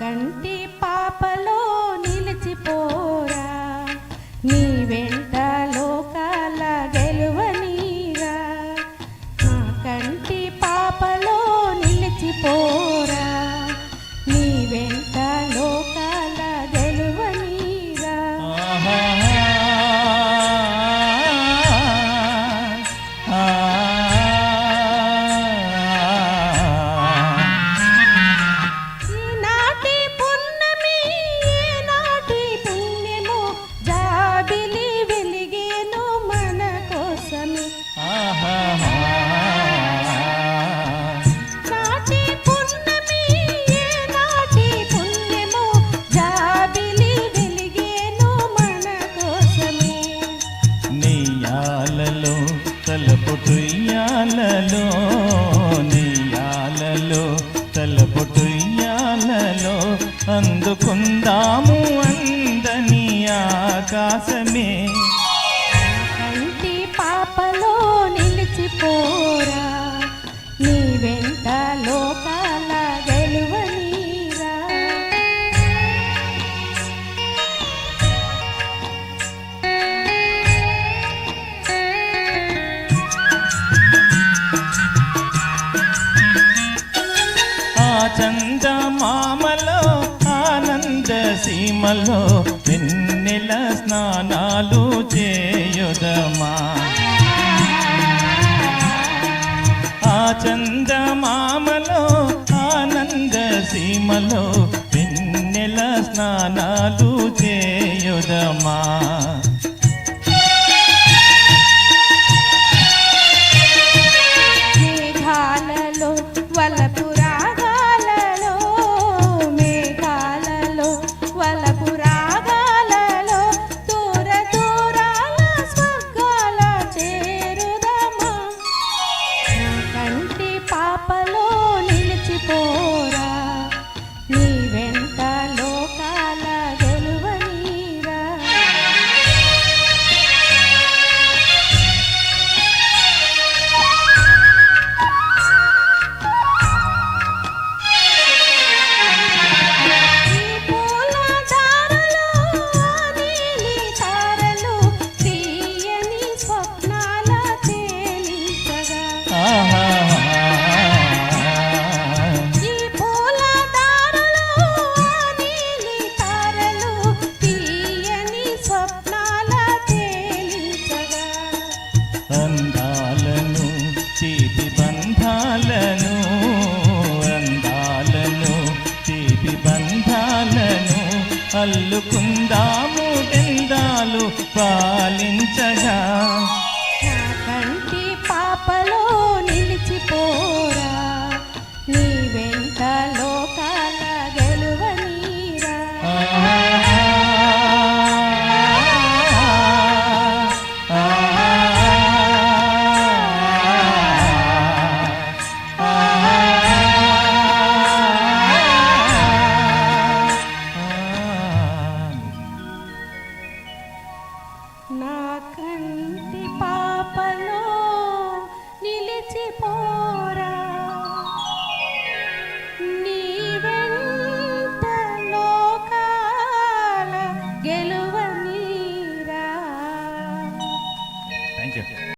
కంటి పాపలో నిలిచిపోరా. నీ వెంట ఉయ్యాలలో నెయ్యాలలో నెయ్యాలలో తలపుటుయ్యాలలో అందుకుందాము అందని ఆకాశ చంద మామలో ఆనంద సీమలో వెన్నెల స్నానాలు చేయుదమా? ఆ చంద మామలో ఆనంద సీమలో వెన్నెల స్నానాలు చేయుదమా? అల్లుకుందాము బెందాలు పాలించగా. นาคันที่ปา